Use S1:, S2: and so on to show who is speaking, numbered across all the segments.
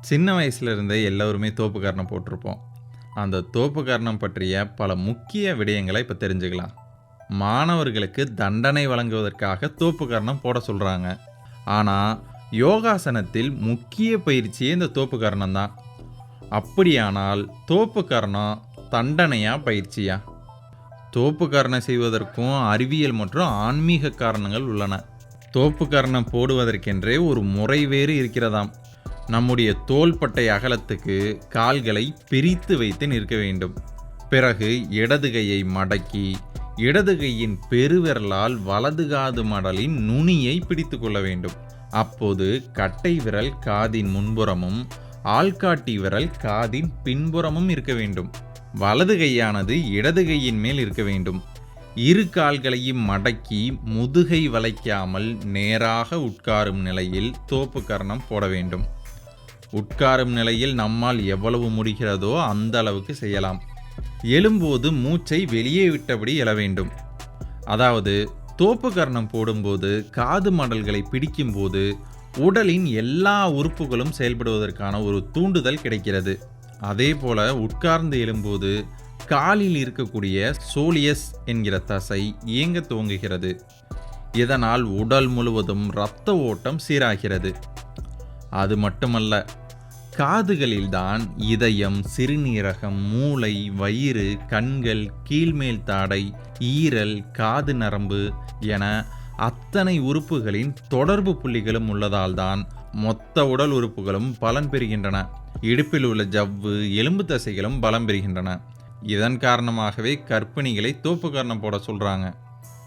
S1: சின்ன வயசுலேருந்தே எல்லோருமே தோப்புக்காரணம் போட்டிருப்போம். அந்த தோப்புக்காரணம் பற்றிய பல முக்கிய விடயங்களை இப்போ தெரிஞ்சுக்கலாம். மாணவர்களுக்கு தண்டனை வழங்குவதற்காக தோப்பு கரணம் போட சொல்கிறாங்க ஆனால் யோகாசனத்தில் முக்கிய பயிற்சியே இந்த தோப்புக்காரணம் தான். அப்படியானால் தோப்புக்காரணம் தண்டனையா பயிற்சியா? தோப்பு கரணம் செய்வதற்கும் அறிவியல் மற்றும் ஆன்மீக காரணங்கள் உள்ளன. தோப்பு கரணம் போடுவதற்கென்றே ஒரு முறை வேறு இருக்கிறதாம். நம்முடைய தோள்பட்டை அகலத்துக்கு கால்களை பிரித்து வைத்து நிற்க வேண்டும். பிறகு இடது கையை மடக்கி இடது கையின் பெருவிரலால் வலது காது மடலின் நுனியை பிடித்து கொள்ள வேண்டும். அப்போது கட்டை விரல் காதின் முன்புறமும் ஆள்காட்டி விரல் காதின் பின்புறமும் இருக்க வேண்டும். வலது கையானது இடது கையின் மேல் இருக்க வேண்டும். இரு கால்களையும் மடக்கி முதுகை வளைக்காமல் நேராக உட்காரும் நிலையில் தோப்பு கரணம் போட வேண்டும். உட்காரும் நிலையில் நம்மால் எவ்வளவு முடிகிறதோ அந்த அளவுக்கு செய்யலாம். எழும்போது மூச்சை வெளியே விட்டபடி எழ வேண்டும். அதாவது தோப்புகரணம் போடும்போது காது மடல்களை பிடிக்கும்போது உடலின் எல்லா உறுப்புகளும் செயல்படுவதற்கான ஒரு தூண்டுதல் கிடைக்கிறது. அதே போல உட்கார்ந்து எழும்போது காலில் இருக்கக்கூடிய சோலியஸ் என்கிற தசை இயங்க துவங்குகிறது. இதனால் உடல் முழுவதும் இரத்த ஓட்டம் சீராகிறது. அது மட்டுமல்ல காதுகளில்தான் இதயம் சிறுநீரகம் மூளை வயிறு கண்கள் கீழ்மேல் தாடை ஈரல் காது நரம்பு என அத்தனை உறுப்புகளின் தொடர்பு புள்ளிகளும் உள்ளதால்தான் மொத்த உடல் உறுப்புகளும் பலன் பெறுகின்றன. இடுப்பில் உள்ள ஜவ்வு எலும்பு தசைகளும் பலம் பெறுகின்றன. இதன் காரணமாகவே கர்ப்பிணிகளை தோப்பு கர்ணம் போட சொல்றாங்க.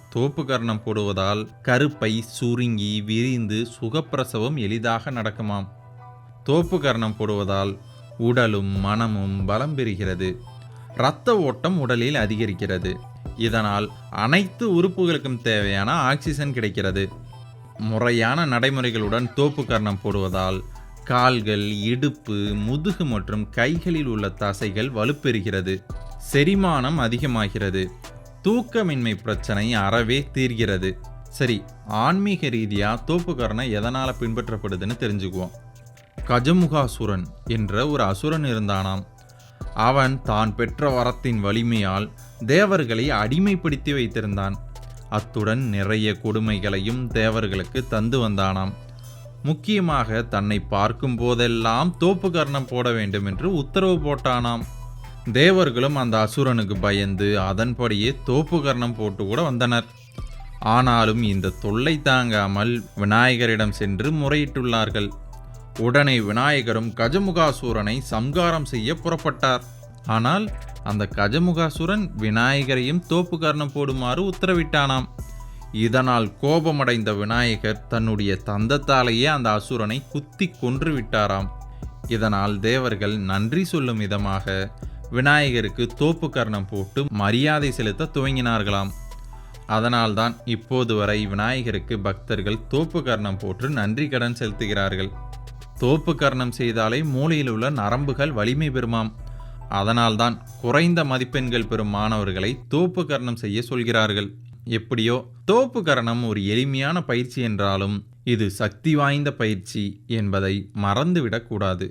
S1: தோப்பு கர்ணம் போடுவதால் கருப்பை சுருங்கி விரிந்து சுகப்பிரசவம் எளிதாக நடக்குமாம். தோப்பு கரணம் போடுவதால் உடலும் மனமும் பலம் பெறுகிறது. இரத்த ஓட்டம் உடலில் அதிகரிக்கிறது. இதனால் அனைத்து உறுப்புகளுக்கும் தேவையான ஆக்சிஜன் கிடைக்கிறது. முறையான நடைமுறைகளுடன் தோப்பு கரணம் போடுவதால் கால்கள் இடுப்பு முதுகு மற்றும் கைகளில் உள்ள தசைகள் வலுப்பெறுகிறது. செரிமானம் அதிகமாகிறது. தூக்கமின்மை பிரச்சனை அறவே தீர்கிறது. சரி ஆன்மீக ரீதியாக தோப்புக்கரணம் எதனால் பின்பற்றப்படுதுன்னு தெரிஞ்சுக்குவோம். கஜமுகாசுரன் என்ற ஒரு அசுரன் இருந்தானாம். அவன் தான் பெற்ற வரத்தின் வலிமையால் தேவர்களை அடிமைப்படுத்தி வைத்திருந்தான். அத்துடன் நிறைய கொடுமைகளையும் தேவர்களுக்கு தந்து வந்தானாம். முக்கியமாக தன்னை பார்க்கும் போதெல்லாம் தோப்பு கர்ணம் போட வேண்டும் என்று உத்தரவு போட்டானாம். தேவர்களும் அந்த அசுரனுக்கு பயந்து அதன்படியே தோப்பு கர்ணம் போட்டு கூட வந்தனர். ஆனாலும் இந்த தொல்லை தாங்காமல் விநாயகரிடம் சென்று முறையிட்டுள்ளார்கள். உடனே விநாயகரும் கஜமுகாசூரனை சம்காரம் செய்ய புறப்பட்டார். ஆனால் அந்த கஜமுகாசுரன் விநாயகரையும் தோப்பு கர்ணம் போடுமாறு உத்தரவிட்டானாம். இதனால் கோபமடைந்த விநாயகர் தன்னுடைய தந்தத்தாலேயே அந்த அசுரனை குத்தி கொன்று விட்டாராம் இதனால் தேவர்கள் நன்றி சொல்லும் விதமாக விநாயகருக்கு தோப்பு கர்ணம் போட்டு மரியாதை செலுத்த துவங்கினார்களாம். அதனால்தான் இப்போது வரை விநாயகருக்கு பக்தர்கள் தோப்பு கர்ணம் போட்டு நன்றி கடன் செலுத்துகிறார்கள். தோப்பு கர்ணம் செய்தாலே மூளையில் உள்ள நரம்புகள் வலிமை பெறுமாம். அதனால்தான் குறைந்த மதிப்பெண்கள் பெறும் மாணவர்களை தோப்பு கர்ணம் செய்ய சொல்கிறார்கள். எப்படியோ தோப்பு கரணம் ஒரு எளிமையான பயிற்சி என்றாலும் இது சக்தி வாய்ந்த பயிற்சி என்பதை மறந்துவிடக்கூடாது